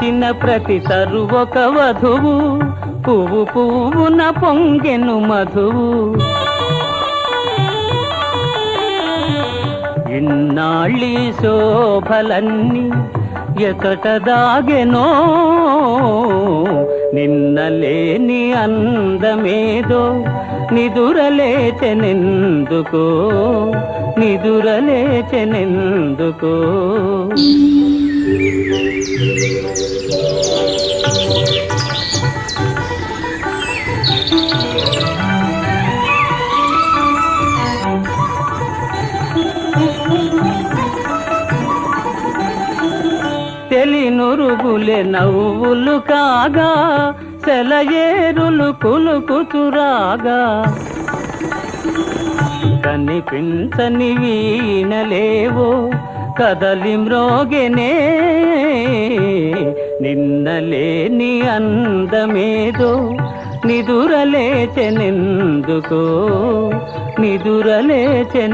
పూచిన ప్రతి తరు ఒక వధువు. పువ్వు పువ్వున పొంగెను మధువు. ఇన్నాళ్ళి శోభలన్నీ ఎతట దాగెనో నిన్నలేని అందమేదో నిదురలేచెనెందుకో. నిదురలేచెనెందుకో. తెలినురుగులే నవ్వులు కాగా సెలయేరులు కులుకుతురాగా కనిపించని వీణలేవో కదలి మ్రోగెనే నిన్నలేని అందమేదో నిదురలేచెనెందుకో నిదురలేచెనెందుకో.